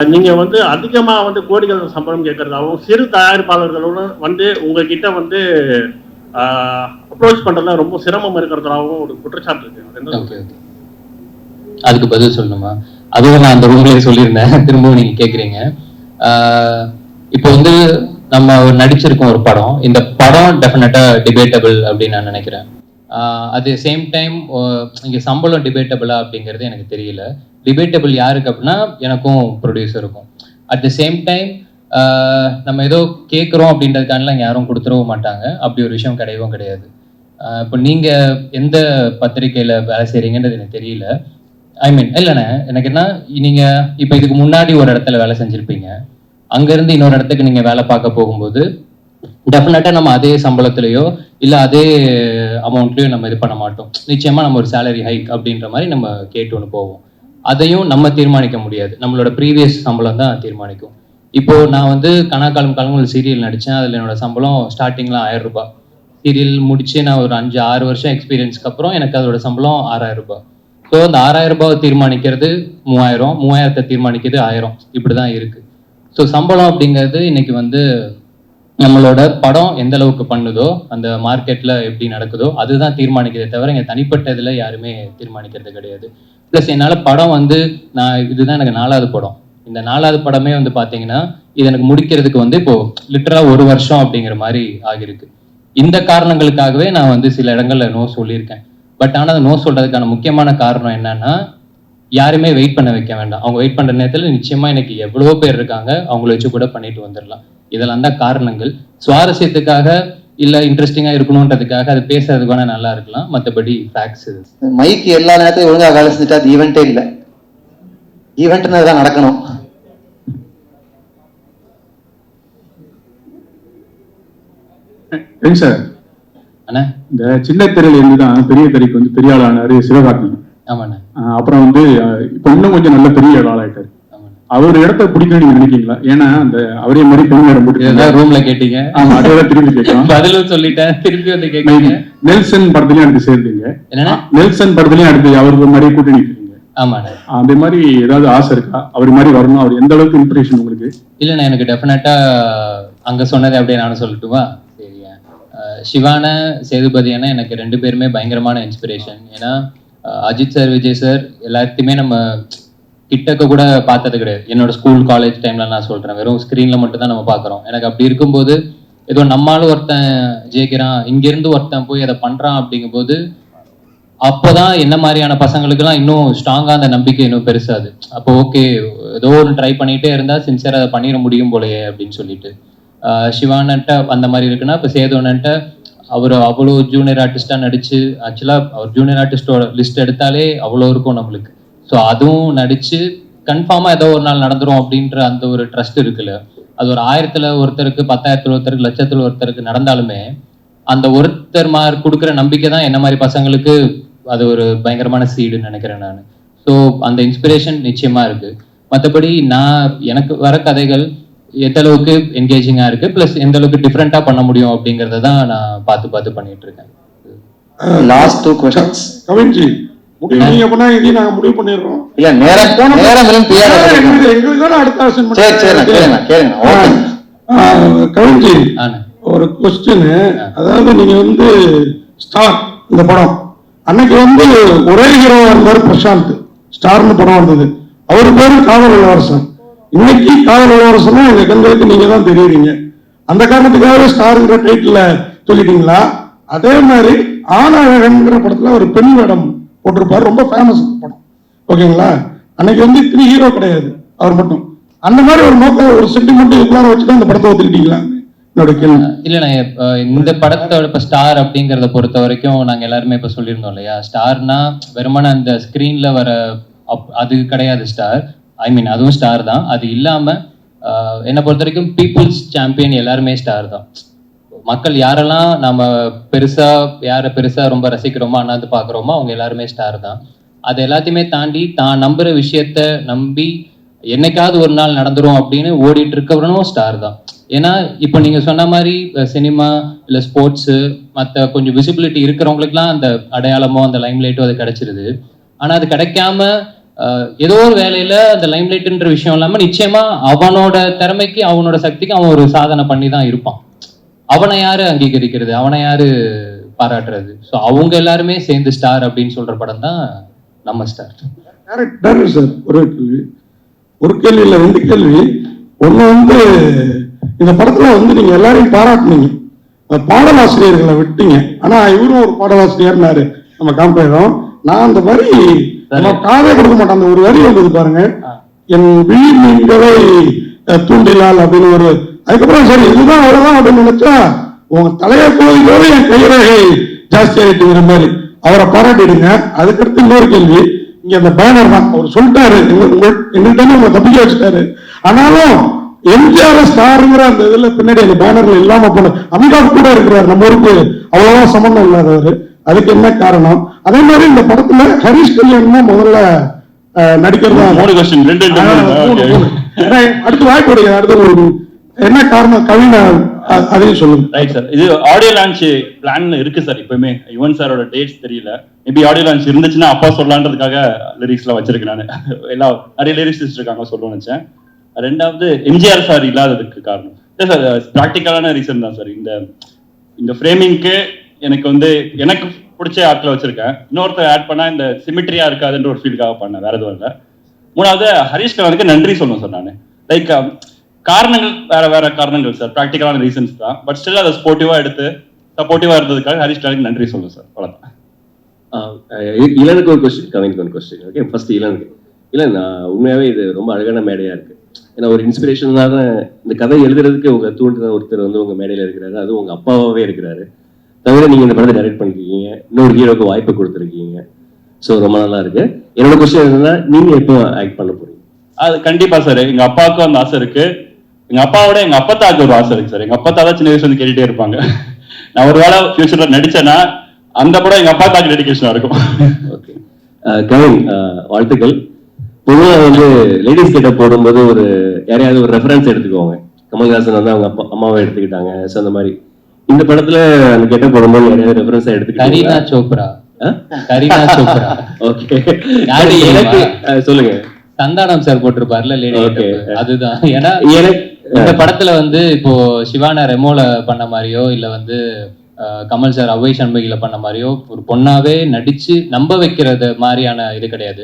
நீங்க வந்து அதிகமா வந்து கோடிகள் சம்பளம் கேட்கறதாகவும் சிறு தயாரிப்பாளர்களோட வந்து உங்ககிட்ட வந்து அப்ரோச் பண்றதுல ரொம்ப சிரமம் இருக்கிறதாகவும் ஒரு குற்றச்சாட்டு இருக்கு. அதுக்கு பதில் சொல்லணுமா? அதுவும் நான் அந்த ரூம்லயே சொல்லியிருந்தேன். திரும்பவும் நீங்க கேக்குறீங்க ஆஹ் இப்போ வந்து நம்ம ஒரு நடிச்சிருக்கோம் ஒரு படம். இந்த படம் டெஃபினட்டா டிபேட்டபிள் அப்படின்னு நான் நினைக்கிறேன். அட் சேம் டைம் இங்க சம்பளம் டிபேட்டபிளா அப்படிங்கிறது எனக்கு தெரியல. டிபேட்டபிள் யாருக்கு அப்படின்னா எனக்கும் ப்ரொடியூசருக்கும் அட் த சேம் டைம் நம்ம ஏதோ கேட்குறோம் அப்படின்றதுக்கானலாம் யாரும் கொடுத்துடவும் மாட்டாங்க. அப்படி ஒரு விஷயம் கிடையவும் கிடையாது. இப்போ நீங்கள் எந்த பத்திரிக்கையில் வேலை செய்கிறீங்கன்றது எனக்கு தெரியல. ஐ மீன் இல்லைண்ணே எனக்கு என்ன நீங்கள் இப்போ இதுக்கு முன்னாடி ஒரு இடத்துல வேலை செஞ்சுருப்பீங்க. அங்கேருந்து இன்னொரு இடத்துக்கு நீங்கள் வேலை பார்க்க போகும்போது டெஃபினட்டாக நம்ம அதே சம்பளத்துலேயோ இல்லை அதே அமௌண்ட்லேயோ நம்ம இது பண்ண மாட்டோம். நிச்சயமாக நம்ம ஒரு சேலரி ஹைக் அப்படின்ற மாதிரி நம்ம கேட்டு ஒன்று போவோம். அதையும் நம்ம தீர்மானிக்க முடியாது. நம்மளோட ப்ரீவியஸ் சம்பளம் தான் தீர்மானிக்கும். இப்போ நான் வந்து கனாக்காலம் காலங்கள் சீரியல் நடித்தேன் அதில் என்னோட சம்பளம் ஸ்டார்டிங்ல ஆயிரம் ரூபாய். சீரியல் முடிச்சு நான் ஒரு அஞ்சு ஆறு வருஷம் எக்ஸ்பீரியன்ஸ்க்கு அப்புறம் எனக்கு அதோட சம்பளம் ஆறாயிரம் ரூபாய். ஸோ அந்த ஆறாயிரம் ரூபாவை தீர்மானிக்கிறது மூவாயிரம் மூவாயிரத்தை தீர்மானிக்கிறது ஆயிரம். இப்படி தான் இருக்குது ஸோ சம்பளம் அப்படிங்கிறது இன்னைக்கு வந்து நம்மளோட படம் எந்த அளவுக்கு பண்ணுதோ அந்த மார்க்கெட்ல எப்படி நடக்குதோ அதுதான் தீர்மானிக்கிறதே தவிர இங்க தனிப்பட்ட இதுல யாருமே தீர்மானிக்கிறது கிடையாது. ப்ளஸ் என்னால படம் வந்து நான் இதுதான் எனக்கு நாலாவது படம். இந்த நாலாவது படமே வந்து பாத்தீங்கன்னா இது எனக்கு முடிக்கிறதுக்கு வந்து இப்போ லிட்டரா ஒரு வருஷம் அப்படிங்கிற மாதிரி ஆகிருக்கு இந்த காரணங்களுக்காகவே நான் வந்து சில இடங்கள்ல நோ சொல்லியிருக்கேன். பட் ஆனா அது நோ சொல்றதுக்கான முக்கியமான காரணம் என்னன்னா யாருமே வெயிட் பண்ண வைக்க வேண்டாம். அவங்க வெயிட் பண்ற நேரத்துல நிச்சயமா இன்னைக்கு எவ்வளவோ பேர் இருக்காங்க. அவங்கள வச்சு கூட பண்ணிட்டு வந்துடலாம் இதெல்லாம் தான் காரணங்கள். சுவாரஸ்யத்துக்காக இல்ல இன்ட்ரெஸ்டிங்கா இருக்கணும்ன்றதுக்காக அது பேசுறதுக்கு வேணா நல்லா இருக்கலாம். மத்தபடி ஃபேக்ட்ஸ் இது. மைக் எல்லா நேரத்தையும் ஒழுங்கா வேலை செஞ்சுட்டா அது ஈவெண்ட்டே இல்லை. ஈவெண்ட்னு தான் நடக்கணும். சார் அண்ணா? இந்த சின்ன திரையில இருந்து தான் பெரிய திரைக்கு வந்து பெரிய ஆளானாரு சிவகார்த்திகேயன். ஆமாண்ணா. அப்புறம் வந்து இப்ப இன்னும் கொஞ்சம் நல்ல பெரிய ஆளாயிட்டாரு. அவர் இடத்த பிடிக்கணும்னு நீங்க நினைக்கிறீங்களா ஏன்னா அந்த அவரே மாதிரி பெண் இடம் போட்டு ரூம்ல கேட்டீங்க? ஆமா அதே திரும்பி கேட்கலாம் பதிலும் சொல்லிட்டேன் திருப்பி வந்து கேட்குறீங்க. நெல்சன் படத்துலயும் அடுத்து சேர்ந்தீங்க. என்னன்னா? நெல்சன் படத்துலயும் அடுத்து அவருக்கு மாதிரி கூட்டணி அதே மாதிரி ஏதாவது ஆசை இருக்கா? அவர் மாதிரி வரணும் அவர் எந்த அளவுக்கு இன்ஸ்பிரேஷன் உங்களுக்கு? இல்லைண்ணா எனக்கு டெஃபினட்டா அங்க சொன்னதை அப்படியே நானும் சொல்லட்டுமா? சரியா சிவான சேதுபதி அண்ணா எனக்கு ரெண்டு பேருமே பயங்கரமான இன்ஸ்பிரேஷன் ஏன்னா அஜித் சார் விஜய் சார் எல்லாத்தையுமே நம்ம கிட்டக்க கூட பார்த்தது கிடையாது. என்னோட ஸ்கூல் காலேஜ் டைம்ல நான் சொல்றேன். வெறும் ஸ்க்ரீன்ல மட்டும் தான் நம்ம பார்க்குறோம். எனக்கு அப்படி இருக்கும்போது ஏதோ நம்மளும் ஒருத்தன் ஜெயிக்கிறான் இங்கிருந்து ஒருத்தன் போய் அதை பண்றான் அப்படிங்கும்போது அப்போதான் என்ன மாதிரியான பசங்களுக்குலாம் இன்னும் ஸ்ட்ராங்கா அந்த நம்பிக்கை இன்னும் பெருசாது. அப்போ ஓகே ஏதோ ஒன்று ட்ரை பண்ணிட்டே இருந்தா சின்சியரா அதை பண்ணிட முடியும் போலயே அப்படின்னு சொல்லிட்டு. சிவானன்ட்ட அந்த மாதிரி இருக்குன்னா இப்போ சேதுவனன்ட்ட அவர் அவ்வளோ ஜூனியர் ஆர்டிஸ்டா நடிச்சு ஆக்சுவலா அவர் ஜூனியர் ஆர்டிஸ்டோட லிஸ்ட் எடுத்தாலே அவ்வளோ இருக்கும் நம்மளுக்கு. ஸோ அதுவும் நடிச்சு கன்ஃபார்மா ஏதோ ஒரு நாள் நடந்துரும் அப்படின்ற அந்த ஒரு ட்ரஸ்ட் இருக்குல்ல. அது ஒரு ஆயிரத்துல ஒருத்தருக்கு பத்தாயிரத்துல ஒருத்தருக்கு லட்சத்துல ஒருத்தருக்கு நடந்தாலுமே அந்த ஒருத்தர் மாதிரி கொடுக்குற நம்பிக்கை தான் என்ன மாதிரி பசங்களுக்கு அது ஒரு பயங்கரமான சீடுன்னு நினைக்கிறேன் நான். ஸோ அந்த இன்ஸ்பிரேஷன் நிச்சயமா இருக்கு. மற்றபடி நான் எனக்கு வர கதைகள் எந்த அளவுக்கு என்கேஜிங்கா இருக்கு ப்ளஸ் எந்த அளவுக்கு டிஃப்ரெண்டா பண்ண முடியும் அப்படிங்கறத தான் நான் பார்த்து பார்த்து பண்ணிட்டு இருக்கேன். லாஸ்ட் டூ கொஸ்டின்ஸ் கவின்ஜி ஒரு கொஸ்டின் அதாவது நீங்க வந்து ஸ்டார் இந்த படம். அன்னைக்கு வந்து ஒரே ஹீரோ இருந்தாரு பிரசாந்த். ஸ்டார்னு படம் வந்தது. அவர் பேரு காதல் இளவரசன். இன்னைக்கு காதல் இளவரசனா எங்க கண்களுக்கு நீங்க தான் தெரியுறீங்க. அந்த காரணத்துக்காகவே ஸ்டார்ங்கிற டைட்டில் சொல்லிட்டீங்களா? அதே மாதிரி ஆனாழகன்கிற படத்துல ஒரு பெண் வேடம் போட்டிருப்பார். ரொம்ப ஃபேமஸ் படம். ஓகேங்களா அன்னைக்கு வந்து இத்தனை ஹீரோ கிடையாது. அவர் மட்டும். அந்த மாதிரி ஒரு நோக்கம் ஒரு சென்டிமெண்ட் எல்லாரும் வச்சுட்டு அந்த படத்தை ஒத்துக்கிட்டீங்களா என்னோட இல்லைண்ணா இந்த படத்தோட இப்ப ஸ்டார் அப்படிங்கறத பொறுத்த வரைக்கும் நாங்க எல்லாருமே இப்ப சொல்லியிருந்தோம் இல்லையா? ஸ்டார்னா வெறுமனே அந்த ஸ்கிரீன்ல வர அது கிடையாது ஸ்டார் ஐ மீன் அதுவும் ஸ்டார் தான். அது இல்லாம ஆஹ், என்னை பொறுத்த வரைக்கும் பீப்புள்ஸ் சாம்பியன் எல்லாருமே ஸ்டார் தான். மக்கள் யாரெல்லாம் நம்ம பெருசா யாரை பெருசா ரொம்ப ரசிக்கிறோமோ அண்ணாந்து பாக்குறோமோ அவங்க எல்லாருமே ஸ்டார் தான். அது எல்லாத்தையுமே தாண்டி தான் நம்புற விஷயத்த நம்பி என்னைக்காவது ஒரு நாள் நடந்துரும் அப்படின்னு ஓடிட்டு இருக்கவனும் ஸ்டார் தான். ஏன்னா இப்போ நீங்க சொன்ன மாதிரி சினிமா இல்லை ஸ்போர்ட்ஸு மற்ற கொஞ்சம் விசிபிலிட்டி இருக்கிறவங்களுக்குலாம் அந்த அடையாளமோ அந்த லைம் லைட்டோ அது கிடைச்சிருது. ஆனால் அது கிடைக்காம ஏதோ ஒரு வேலையில அந்த லைம்லைட்ன்ற விஷயம் இல்லாமல் நிச்சயமா அவனோட திறமைக்கு அவனோட சக்திக்கு அவன் ஒரு சாதனை பண்ணி தான் இருப்பான். அவனை யாரு அங்கீகரிக்கிறது? அவனை யாரு பாராட்டுறது? ஸோ அவங்க எல்லாருமே சேர்ந்து ஸ்டார் அப்படின்னு சொல்ற படம் தான் நம்ம ஸ்டார் டேரக்டர் சார் ஒரே கேள்வி. ஒரு கேள்வி இல்ல ரெண்டு கேள்வி. ஒண்ணு வந்து இந்த படத்துல வந்து நீங்க எல்லாரையும் பாராட்டுனீங்க. பாடலாசிரியர்களை விட்டீங்க. ஆனா இவரும் ஒரு பாடலாசிரியர்னாரு. நம்ம காம்பேரம் நான் அந்த நம்ம காதே கொடுக்க மாட்டேன். அந்த ஒரு வரி வந்தது பாருங்க. என் விழி மீன்களை தூண்டிலால் அப்படின்னு ஒரு அதுக்கப்புறம் சரி இதுதான் அவ்வளவுதான் அப்படின்னு நினைச்சா உங்க தலையை கோதிக்கோடு என் கைரேகை ஜாஸ்தி ஆயிட்டுங்கிற மாதிரி. அவரை பாராட்டிடுங்க. அதுக்கடுத்து இன்னொரு கேள்வி. இங்க அந்த பேனர் தான். அவர் சொல்லிட்டாரு. எங்கள்கிட்ட உங்க தப்பிக்க வச்சுட்டாரு. ஆனாலும் எம்ஜிஆர் ஸ்டாருங்கிற அந்த இதுல பின்னாடி அந்த பேனர்ல இல்லாம போன அமிதாப் கூட இருக்கிறார். நம்ம ஊருக்கு அவ்வளவா சம்பந்தம் இல்லாதவர். அதுக்கு என்ன காரணம்? அதே மாதிரி இந்த படத்துல ஹரிஷ் கல்யாண் தான் முதல்ல நடிக்கிறதா அடுத்து வாய்ப்பு அடுத்து ஒரு என்ன காரணம்? கவின அதையும் சொல்லுங்க. ரைட் சார் இது ஆடியோ லான்ச் பிளான் இருக்கு சார் இப்பவுமே யுவன் சாரோட டேட்ஸ் தெரியல. மேபி ஆடியோ லான்ச் இருந்துச்சுன்னா அப்பா சொல்லலான்றதுக்காக லிரிக்ஸ்லாம் வச்சிருக்கேன் நான். எல்லாம் நிறைய லிரிக்ஸ் இருக்காங்க சொல்ல நினைச்சேன். ரெண்டாவது எம்ஜிஆர் சார் இல்லாததுக்கு காரணம். இல்லை சார் ப்ராக்டிக்கலான ரீசன் தான் சார் இந்த இந்த ஃப்ரேமிங்க்கு எனக்கு வந்து எனக்கு பிடிச்ச ஆட்களை வச்சிருக்கேன். இன்னொருத்தர் ஆட் பண்ணா இந்த சிமிட்ரியா இருக்காதுன்ற ஒரு ஃபீல்டுக்காக பண்ணேன். வேற எதுவும் இல்லை. மூணாவது ஹரிஷ் கலானுக்கு நன்றி சொல்லணும் சார் நான். லைக் காரணங்கள் வேற வேற காரணங்கள் சார் ப்ராக்டிக்கலான ரீசன்ஸ் தான். பட் ஸ்டில் அதை ஸ்போர்ட்டிவா எடுத்து சப்போர்ட்டிவா இருந்ததுக்காக ஹரிஷ் கலானுக்கு நன்றி சொல்லணும் சார் இ- இளனுக்கு ஒரு கொஸ்டின் கவினுக்கு ஒரு கொஸ்டின் ஓகே ஃபர்ஸ்ட் இளனுக்கு. இளன் ஆஹ் உண்மையாவே இது ரொம்ப அழகான மேடையா இருக்கு. ஏன்னா ஒரு இன்ஸ்பிரேஷனாக இந்த கதை எழுதுறதுக்கு உங்க தூண்டின ஒருத்தர் வந்து உங்க மேடையில இருக்கிறாரு. அது உங்க அப்பாவாவே இருக்கிறாரு. தவிர நீங்க இந்த படத்தை டைரக்ட் பண்ணிருக்கீங்க. இன்னொரு ஹீரோக்கு வாய்ப்பு கொடுத்துருக்கீங்க. ஸோ ரொம்ப நல்லா இருக்கு. என்னோட கொஸ்டின் என்னன்னா நீங்க எப்போ ஆக்ட் பண்ண போறீங்க? அது கண்டிப்பா சார் எங்க அப்பாவுக்கும் அந்த ஆசை இருக்கு. எங்க அப்பாவோட எங்க அப்பத்தாக்கு ஒரு ஆசை இருக்கு சார். எங்க அப்பத்தா தான் சின்ன வயசுல கேட்டுட்டே இருப்பாங்க. நான் ஒரு வேளை ஃபியூச்சர்ல நடிச்சேன்னா அந்த படம் எங்க அப்பா தாக்கு டெடிகேஷனா இருக்கும். ஓகே கவின் வாழ்த்துக்கள். பொதுவாக வந்து லேடிஸ் கிட்ட போடும்போது ஒரு யாரையாவது ஒரு ரெஃபரன்ஸ் எடுத்துக்குவாங்க கமல்ஹாசன் வந்து அவங்க அப்பா அம்மாவை எடுத்துக்கிட்டாங்க. ஸோ அந்த மாதிரி. இந்த படத்துல அந்த கெட்ட போடும்போது யாரையாவது ரெஃபரன்ஸா கரீனா எடுத்துக்கிட்டீங்களா? சோப்ரா. கரீனா சோப்ரா. ஓகே யாரு எனக்கு சொல்லுங்க. சந்தானம் சார் போட்டிருப்பார்ல லேடி Okay. அதுதான். ஏன்னா எனக்கு இந்த படத்துல வந்து இப்போ சிவானா ரெமோல பண்ண மாதிரியோ இல்ல வந்து கமல் சார் அவை சண்முகில பண்ண மாதிரியோ ஒரு பொண்ணாவே நடிச்சு நம்ப வைக்கிறது மாதிரியான இது கிடையாது.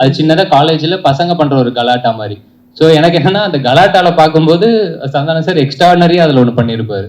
அது சின்னதா காலேஜ்ல பசங்க பண்ற ஒரு கலாட்டா மாதிரி. சோ எனக்கு என்னன்னா அந்த கலாட்டால பார்க்கும்போது சந்தானம் சார் எக்ஸ்ட்ராடனரியா அதுல ஒண்ணு பண்ணியிருப்பாரு.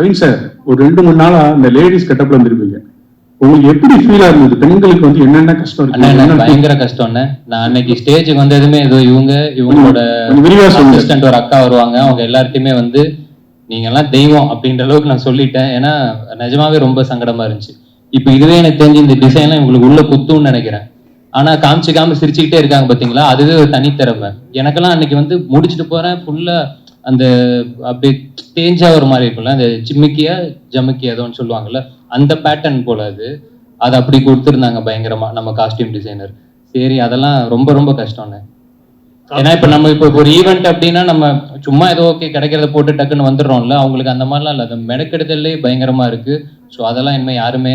கவின் சார் ஒரு ரெண்டு மூணு நாளா இந்த லேடிஸ் கெட்டப்ல வந்திருப்பீங்க. உங்களுக்கு எப்படி ஃபீலா இருந்தது? பெண்களுக்கு வந்து என்னென்ன கஷ்டம் இருக்கு? பயங்கர கஷ்டம்ண்ணே நான் அன்னைக்கு ஸ்டேஜுக்கு வந்ததுமே ஏதோ இவங்க இவங்களோட. அசிஸ்டன்ட் ஒரு அக்கா வருவாங்க. அவங்க எல்லார்ட்டையுமே வந்து நீங்க எல்லாம் தெய்வம் அப்படின்ற அளவுக்கு நான் சொல்லிட்டேன். ஏன்னா நிஜமாவே ரொம்ப சங்கடமா இருந்துச்சு. இப்போ இதுவே எனக்கு தெரிஞ்சு இந்த டிசைன்லாம் இவங்களுக்கு உள்ள குத்தும்னு நினைக்கிறேன். ஆனா காமிச்சிக்காம சிரிச்சுக்கிட்டே இருக்காங்க பாத்தீங்களா? அதுவே ஒரு தனித்திறமை. எனக்கெல்லாம் அன்னைக்கு வந்து முடிச்சுட்டு போறேன் ஃபுல்லா அந்த அப்படியே தேஞ்சா ஒரு மாதிரி இருக்கும்ல அந்த ஜிம்மிக்கியா ஜமுக்கியா ஏதோன்னு சொல்லுவாங்கல்ல அந்த பேட்டர்ன் போல அது. அது அப்படி கொடுத்துருந்தாங்க பயங்கரமா நம்ம காஸ்டியூம் டிசைனர் சரி அதெல்லாம் ரொம்ப ரொம்ப கஷ்டம்னு. ஏன்னா இப்ப நம்ம இப்போ ஒரு ஈவெண்ட் அப்படின்னா நம்ம சும்மா ஏதோ ஓகே கிடைக்கிறத போட்டு டக்குன்னு வந்துடுறோம்ல அவங்களுக்கு அந்த மாதிரிலாம் இல்லை. அந்த மெனக்கெடுதல்லே பயங்கரமா இருக்கு. ஸோ அதெல்லாம் இனிமே யாருமே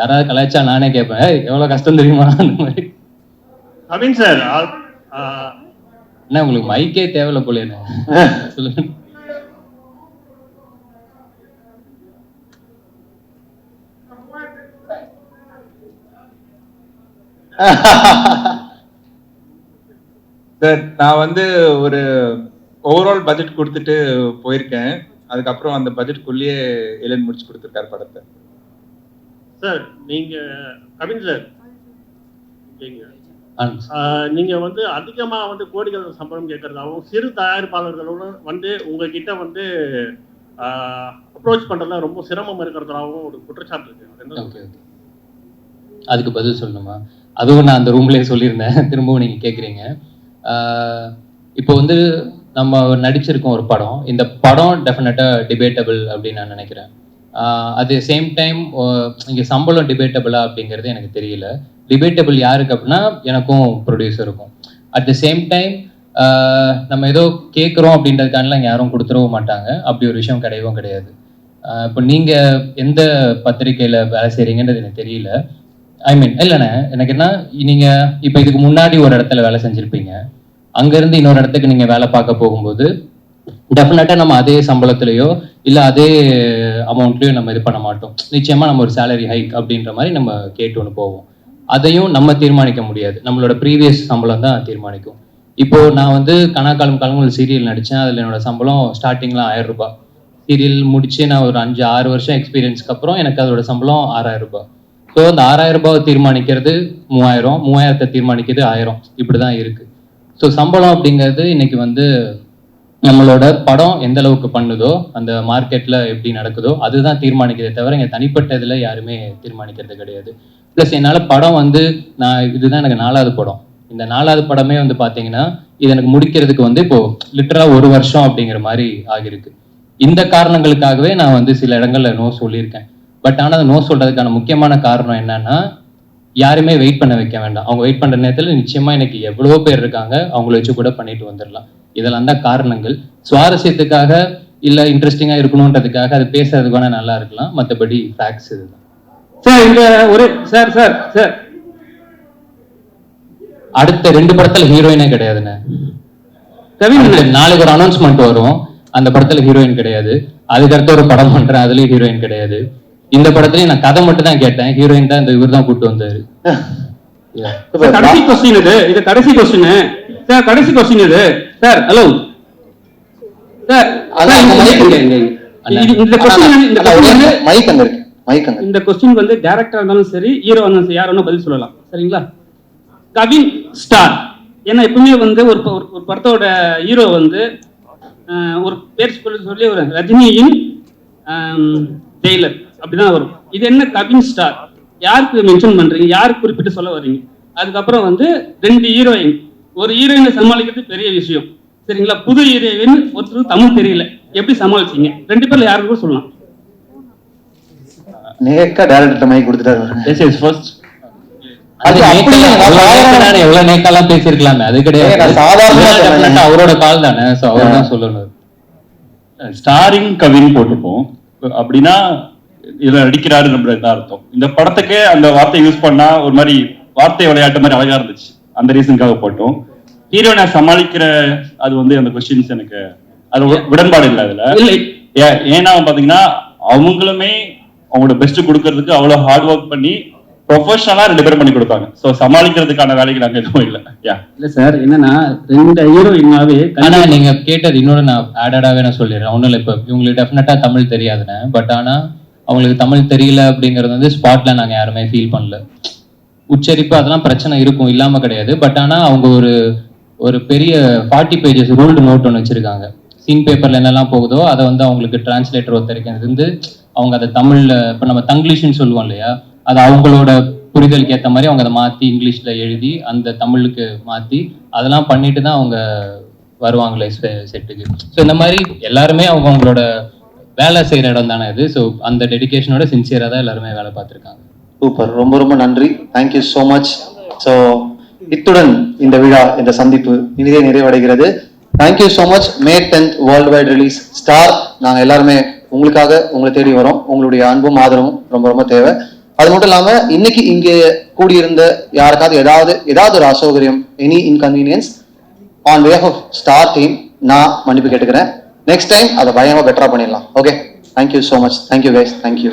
யாராவது கலாய்ச்சா நானே கேட்பேன் எவ்வளவு கஷ்டம் தெரியுமா? அந்த மாதிரி. கவின் சார் என்ன உங்களுக்கு மைக்கே தேவையில்ல போல சொல்லுங்க. சார் நான் வந்து ஒரு ஓவரால் பட்ஜெட் கொடுத்துட்டு போயிருக்கேன். அதுக்கப்புறம் அந்த பட்ஜெட்குள்ளேயே எலன் முடிச்சு கொடுத்துருக்காரு படத்தை. சார் நீங்க கவின் சார் நீங்க ஆனந்த் சார். ஆஹ் நீங்க வந்து அதிகமா வந்து கோடிகள் சம்பளம் கேட்கறதாகவும் சிறு தயாரிப்பாளர்களோட வந்து உங்ககிட்ட வந்து அப்ரோச் பண்றதுல ரொம்ப சிரமம் இருக்கிறதாகவும் ஒரு குற்றச்சாட்டு இருக்கு. அதுக்கு பதில் சொல்லணுமா? அதுவும் நான் அந்த ரூம்லேயே சொல்லியிருந்தேன். திரும்பவும் நீங்கள் கேட்குறீங்க. இப்போ வந்து நம்ம நடிச்சிருக்கோம் ஒரு படம். இந்த படம் டெஃபினட்டாக டிபேட்டபிள் அப்படின்னு நான் நினைக்கிறேன். அது சேம் டைம் இங்கே சம்பளம் டிபேட்டபிளா அப்படிங்கிறது எனக்கு தெரியல. டிபேட்டபிள் யாருக்கு அப்படின்னா எனக்கும் ப்ரொடியூசருக்கும் அட் த சேம் டைம் நம்ம ஏதோ கேட்குறோம் அப்படின்றதுக்கானலாம் யாரும் கொடுத்துடவும் மாட்டாங்க. அப்படி ஒரு விஷயம் கிடையவும் கிடையாது. இப்போ நீங்கள் எந்த பத்திரிக்கையில் வேலை செய்கிறீங்கன்றது எனக்கு தெரியல. ஐ மீன் இல்லைண்ணே எனக்கு என்ன நீங்கள் இப்போ இதுக்கு முன்னாடி ஒரு இடத்துல வேலை செஞ்சுருப்பீங்க. அங்கேருந்து இன்னொரு இடத்துக்கு நீங்கள் வேலை பார்க்க போகும்போது டெஃபினட்டாக நம்ம அதே சம்பளத்துலேயோ இல்லை அதே அமௌண்ட்லேயோ நம்ம இது பண்ண மாட்டோம். நிச்சயமாக நம்ம ஒரு சேலரி ஹைக் அப்படின்ற மாதிரி நம்ம கேட்டு ஒன்று போவோம். அதையும் நம்ம தீர்மானிக்க முடியாது. நம்மளோட ப்ரீவியஸ் சம்பளம் தான் தீர்மானிக்கும். இப்போ நான் வந்து கனாக்காலம் காலம் சீரியல் நடித்தேன் அதில் என்னோட சம்பளம் ஸ்டார்டிங்கில் ஆயிரம் ரூபாய். சீரியல் முடிச்சு நான் ஒரு அஞ்சு ஆறு வருஷம் எக்ஸ்பீரியன்ஸ்க்கு அப்புறம் எனக்கு அதோட சம்பளம் ஆறாயிரம் ரூபாய். ஸோ அந்த ஆறாயிரம் ரூபாவை தீர்மானிக்கிறது மூவாயிரம். மூவாயிரத்தை தீர்மானிக்கிறது ஆயிரம். இப்படி தான் இருக்கு. ஸோ சம்பளம் அப்படிங்கிறது இன்னைக்கு வந்து நம்மளோட படம் எந்த அளவுக்கு பண்ணுதோ அந்த மார்க்கெட்டில் எப்படி நடக்குதோ அதுதான் தீர்மானிக்கிறதே தவிர இங்கே தனிப்பட்ட இதில் யாருமே தீர்மானிக்கிறது கிடையாது. ப்ளஸ் என்னால் படம் வந்து நான் இதுதான் எனக்கு நாலாவது படம். இந்த நாலாவது படமே வந்து பார்த்தீங்கன்னா இது எனக்கு முடிக்கிறதுக்கு வந்து இப்போ லிட்டரலாக ஒரு வருஷம் அப்படிங்கிற மாதிரி ஆகியிருக்கு. இந்த காரணங்களுக்காகவே நான் வந்து சில இடங்கள்ல நோ சொல்லியிருக்கேன். பட் ஆனால் அந்த நோ சொல்றதுக்கான முக்கியமான காரணம் என்னன்னா யாருமே வெயிட் பண்ண வைக்க வேண்டாம். அவங்க வெயிட் பண்ற நேரத்தில் நிச்சயமா எனக்கு எவ்வளவோ பேர் இருக்காங்க. அவங்கள வச்சு கூட பண்ணிட்டு வந்துடலாம் இதெல்லாம் தான் காரணங்கள். சுவாரஸ்யத்துக்காக இல்லை இன்ட்ரெஸ்டிங்காக இருக்கணுன்றதுக்காக அது பேசுறதுக்கு நல்லா இருக்கலாம். மற்றபடி ஃபேக்ட்ஸ் இதுதான். சார் இந்த ஒரு சார் சார் சார். அடுத்த ரெண்டு படத்துல ஹீரோயினே கிடையாதுண்ணே. கவின். நாளைக்கு ஒரு அனௌன்ஸ்மெண்ட் வரும். அந்த படத்துல ஹீரோயின் கிடையாது. அதுக்கடுத்து ஒரு படம் பண்றேன் அதுலயும் ஹீரோயின் கிடையாது. இந்த படத்துலயும் நான் கதை மட்டும் தான் கேட்டேன். ஹீரோயின் தான் இந்த இவர் தான் கூட்டு வந்தாரு. கடைசி கொஸ்டின் இது. இது கடைசி கொஸ்டின் சார் கடைசி கொஸ்டின் இது. சார் ஹலோ சார் இந்த கொஸ்டின் இந்த கொஸ்டின் மைக் அங்க இருக்கு. மைக் இந்த கொஸ்டின் வந்து டேரக்டர் இருந்தாலும் சரி ஹீரோ இருந்தாலும் சரி யார் வேணா பதில் சொல்லலாம். சரிங்களா? கவின் ஸ்டார். ஏன்னா எப்பவுமே வந்து ஒரு ப- ஒரு- படத்தோட ஹீரோ வந்து ஒரு பேர் சொல்லி சொல்லி ஒரு ரஜினியின் ஜெயிலர் அப்படிதான் வரும். இது என்ன கவின் ஸ்டார்? யாருக்கு மென்ஷன் பண்றீங்க? யாருக்கு குறிப்பிட்டு சொல்ல வர்றீங்க? அதுக்கப்புறம் வந்து ரெண்டு ஹீரோயின் ஒரு ஹீரோயினை சமாளிக்கிறது பெரிய விஷயம். சரிங்களா? புது ஹீரோயின் ஒருத்தருக்கு தமிழ் தெரியல. எப்படி சமாளிச்சீங்க? ரெண்டு பேர்ல யாருக்கு கூட சொல்லலாம். நேக்கா டேரக்டர் மைக் கொடுத்துட்டாரு இஸ் ஃபர்ஸ்ட் அது எவ்வளவு நேக்காலாம் கிடையாது. அவரோட கால் தானே சோ அவர் தான் சொல்லணும். ஸ்டாரிங் கவின் போட்டிருப்போம் அப்படின்னா இதுல நடிக்கிறாருன்றது தான் அர்த்தம்? இந்த படத்துக்கு அந்த வார்த்தை யூஸ் பண்ணா ஒரு மாதிரி வார்த்தை விளையாட்டு மாதிரி அழகா இருந்துச்சு. அந்த ரீசனுக்காக போட்டோம். ஹீரோனை சமாளிக்கிற அது வந்து அந்த கொஸ்டின்ஸ் எனக்கு அது உடன்பாடு இல்லை அதுல. ஏன்னா பாத்தீங்கன்னா அவங்களுமே அவங்களோட பெஸ்ட் கொடுக்கறதுக்கு அவ்வளவு ஹார்ட் ஒர்க் பண்ணி ப்ரொஃபஷனலா ரெண்டு பேரும் பண்ணி கொடுப்பாங்க. சோ சமாளிக்கிறதுக்கான வேலைகள் அங்க எதுவும் இல்லை. யா இல்ல சார் என்னன்னா ரெண்டு ஹீரோயினாவே ஆனா நீங்க கேட்டது இன்னொரு நான் ஆடடாவே நான் சொல்லிடுறேன். ஒண்ணும் இல்ல இப்ப இவங்களுக்கு டெஃபினட்டா தமிழ் தெரியாதுண்ணே பட் ஆனா அவங்களுக்கு தமிழ் தெரியல அப்படிங்கறது வந்து ஸ்பாட்ல நாங்க யாருமே ஃபீல் பண்ணல. உச்சரிப்பு அதெல்லாம் பிரச்சனை இருக்கும் இல்லாம கிடையாது. பட் ஆனா அவங்க ஒரு ஒரு பெரிய ஃபார்ட்டி பேஜஸ் ரூல்டு நோட் ஒன்று வச்சிருக்காங்க. சீன் பேப்பர்ல என்னெல்லாம் போகுதோ அதை வந்து அவங்களுக்கு டிரான்ஸ்லேட்டர் ஒருத்தருக்கு இருந்து அவங்க அதை தமிழ்ல இப்ப நம்ம தங்கிலீஷ்னு சொல்லுவோம் இல்லையா? அது அவங்களோட புரிதலுக்கு ஏத்த மாதிரி அவங்க அதை மாத்தி இங்கிலீஷ்ல எழுதி அந்த தமிழுக்கு மாத்தி அதெல்லாம் பண்ணிட்டு தான் அவங்க வருவாங்களே செட்டுக்கு. ஸோ இந்த மாதிரி எல்லாருமே அவங்க அவங்களோட வேலை செய்யற இடம் தானே இது. ஸோ அந்த டெடிகேஷனோட சின்சியரா தான் எல்லாருமே வேலை பார்த்துருக்காங்க. சூப்பர். ரொம்ப ரொம்ப நன்றி. தேங்க்யூ ஸோ மச் ஸோ இத்துடன் இந்த விழா இந்த சந்திப்பு இனிதே நிறைவடைகிறது. Thank you so much May tenth worldwide release star நாங்கள் எல்லாருமே உங்களுக்காக உங்களை தேடி வரோம். உங்களுடைய அன்பும் ஆதரவும் ரொம்ப ரொம்ப தேவை. அது மட்டும் இல்லாம இன்னைக்கு இங்கே கூடியிருந்த யாருக்காவது ஏதாவது ஏதாவது ஒரு அசௌகரியம் any inconvenience on way of star team நான் மன்னிப்பு கேட்டுக்கிறேன். நெக்ஸ்ட் டைம் அதை பயமா பெட்டரா பண்ணிடலாம். Okay thank you so much thank you guys thank you